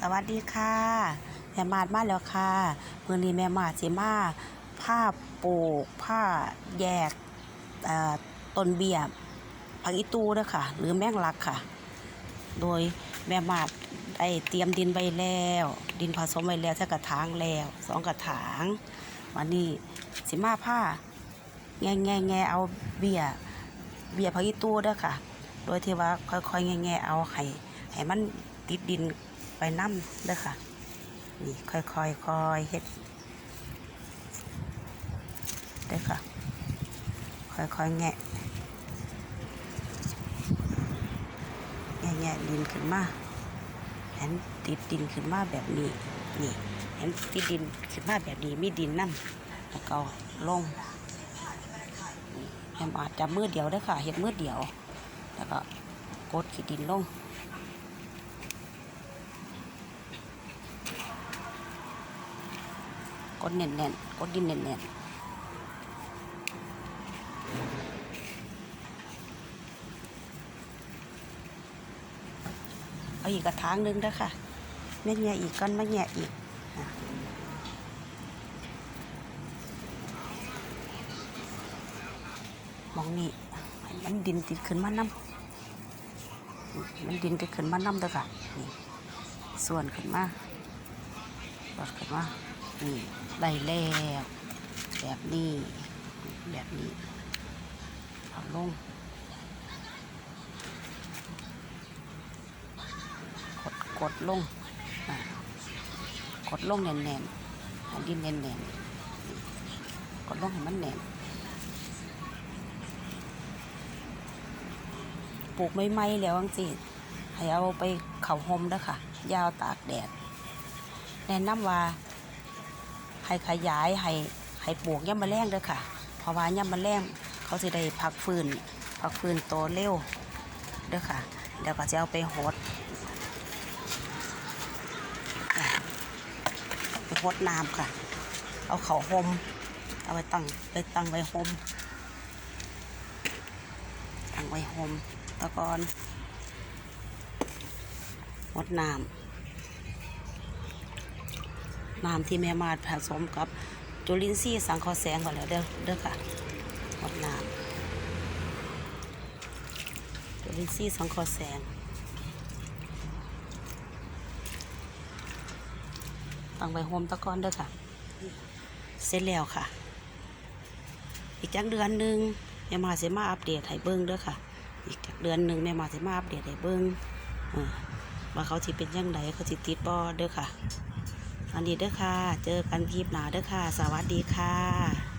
สวัสดีค่ะแม่มาดมาแล้วค่ะมื้อนี้แม่มาดสิมาผ้าปลูกผ้าแยกต้นเบี้ยผักอีตูด้อค่ะ หรือแมงลักค่ะ โดยแม่มาดได้เตรียมดินไว้แล้ว ดินผสมไว้แล้วจะกระถางแล้วสองกระถางวันนี้สิมาผ้าแง่แง่แง่เอาเบียเบียผักอีตูด้อค่ะ โดยที่ว่าค่อยๆแง่แง่เอาให้ให้มันติดดิน ไปน้ำเด้อค่ะ นี่ค่อยๆค่อยเฮ็ดเด้อค่ะ ค่อยๆแงะแงะแงะดินขึ้นมาเห็นติดดินขึ้นมาแบบนี้ นี่เห็นติดดินขึ้นมาแบบนี้มีดินน้ำแล้วก็ลงแฮมอาจจะมือเดียวได้ค่ะเห็ดมือเดียว แล้วก็กดขีดดินลง ดแน่นๆกดดินแน่นๆเอาอีกกระถางหนึงเด้อค่ะแม่แง่อีกก้อนมาแง่อีกมองนี่มันดินติดขึ้นมาน้ำมันดินติดขึ้นมาน้ำเด้อค่ะนี่ส่วนขึ้นมาส่วนขึ้นมา นี่ได้แล้วแบบนี้ แบบนี้เอาลงกดกดลงกดลงแน่นๆให้ดินแน่นๆกดลงให้มันแน่นปลูกไม่ไหมแล้วจังสิให้เอาไปเข่าหมด้อค่ะ ยาวตากแดดแนะนำว่า ให้ขยายให้ให้ปลูกย่ำมะแรงเด้อค่ะ เพราะว่าย่ำมะแรงเขาจะได้พักฟื้นพักฟื้นโตเร็วเด้อค่ะเดี๋ยวก็จะเอาไปหดอะไปหดน้ำค่ะ เอาเขาหมเอาไปตั้งไปตั้งไว้หมตั้งไว้หมตะกอนหดน้ำ น้ำที่แม่มาผสมกับจุลินทรีย์สังเคราะห์แสงก่อนแล้วเด้อเด้อค่ะหมดน้ำจุลินทรีย์สังเคราะห์แสงตั้งใบโฮมตะกอนเด้อค่ะ เสร็จแล้วค่ะ อีกจักเดือนหนึ่งแม่มาสิมาอัปเดตให้เบิ้งเด้อค่ะ อีกจักเดือนหนึ่งแม่มาสิมาอัปเดตให้เบิ้งเออว่าเขาสิเป็นยังไงเขาสิติดบ่เด้อค่ะ อันดีเด้อค่ะ เจอกันคลิปหนาเด้อค่ะ สวัสดีค่ะ